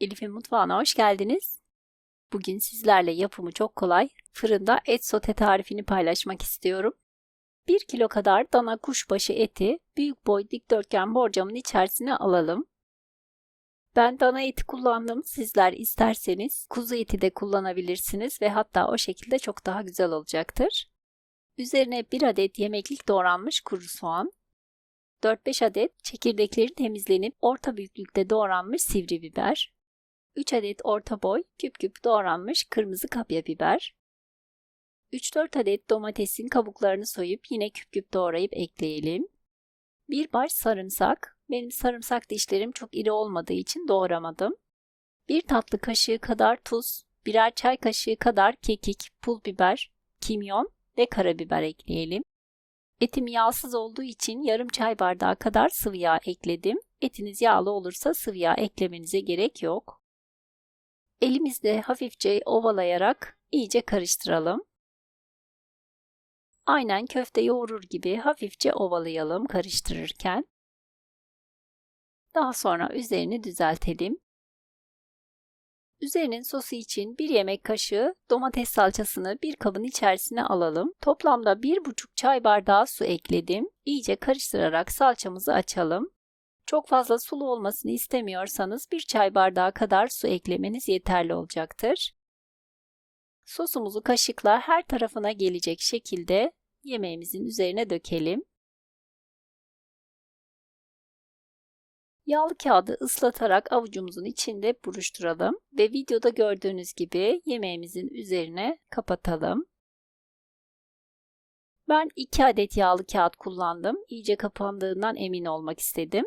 Elif'in mutfağına hoş geldiniz. Bugün sizlerle yapımı çok kolay fırında et sote tarifini paylaşmak istiyorum. 1 kilo kadar dana kuşbaşı eti büyük boy dikdörtgen borcamın içerisine alalım. Ben dana eti kullandım. Sizler isterseniz kuzu eti de kullanabilirsiniz ve hatta o şekilde çok daha güzel olacaktır. Üzerine 1 adet yemeklik doğranmış kuru soğan, 4-5 adet çekirdekleri temizlenip orta büyüklükte doğranmış sivri biber, 3 adet orta boy küp küp doğranmış kırmızı kapya biber, 3-4 adet domatesin kabuklarını soyup yine küp küp doğrayıp ekleyelim. 1 baş sarımsak, benim sarımsak dişlerim çok iri olmadığı için doğramadım. 1 tatlı kaşığı kadar tuz, birer çay kaşığı kadar kekik, pul biber, kimyon ve karabiber ekleyelim. Etim yağsız olduğu için yarım çay bardağı kadar sıvı yağ ekledim. Etiniz yağlı olursa sıvı yağ eklemenize gerek yok. Elimizde hafifçe ovalayarak iyice karıştıralım. Aynen köfte yoğurur gibi hafifçe ovalayalım karıştırırken. Daha sonra üzerini düzeltelim. Üzerinin sosu için 1 yemek kaşığı domates salçasını bir kabın içerisine alalım. Toplamda 1,5 çay bardağı su ekledim. İyice karıştırarak salçamızı açalım. Çok fazla sulu olmasını istemiyorsanız 1 çay bardağı kadar su eklemeniz yeterli olacaktır. Sosumuzu kaşıkla her tarafına gelecek şekilde yemeğimizin üzerine dökelim. Yağlı kağıdı ıslatarak avucumuzun içinde buruşturalım ve videoda gördüğünüz gibi yemeğimizin üzerine kapatalım. Ben 2 adet yağlı kağıt kullandım. İyice kapandığından emin olmak istedim.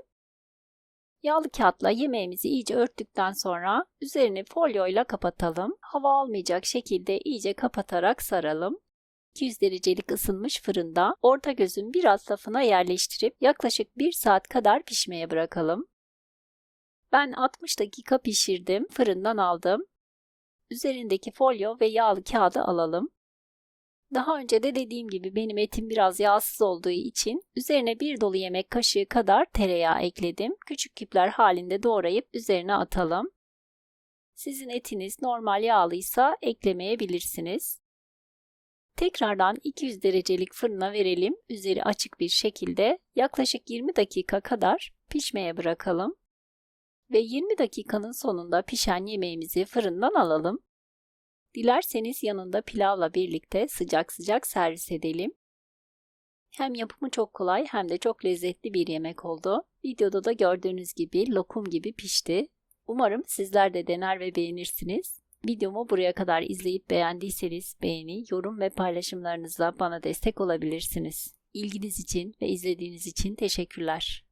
Yağlı kağıtla yemeğimizi iyice örttükten sonra üzerini folyoyla kapatalım. Hava almayacak şekilde iyice kapatarak saralım. 200 derecelik ısınmış fırında orta gözün bir alt yerleştirip yaklaşık 1 saat kadar pişmeye bırakalım. Ben 60 dakika pişirdim, fırından aldım. Üzerindeki folyo ve yağlı kağıdı alalım. Daha önce de dediğim gibi benim etim biraz yağsız olduğu için üzerine bir dolu yemek kaşığı kadar tereyağı ekledim. Küçük küpler halinde doğrayıp üzerine atalım. Sizin etiniz normal yağlıysa eklemeyebilirsiniz. Tekrardan 200 derecelik fırına verelim. Üzeri açık bir şekilde yaklaşık 20 dakika kadar pişmeye bırakalım. Ve 20 dakikanın sonunda pişen yemeğimizi fırından alalım. Dilerseniz yanında pilavla birlikte sıcak sıcak servis edelim. Hem yapımı çok kolay hem de çok lezzetli bir yemek oldu. Videoda da gördüğünüz gibi lokum gibi pişti. Umarım sizler de dener ve beğenirsiniz. Videomu buraya kadar izleyip beğendiyseniz beğeni, yorum ve paylaşımlarınızla bana destek olabilirsiniz. İlginiz için ve izlediğiniz için teşekkürler.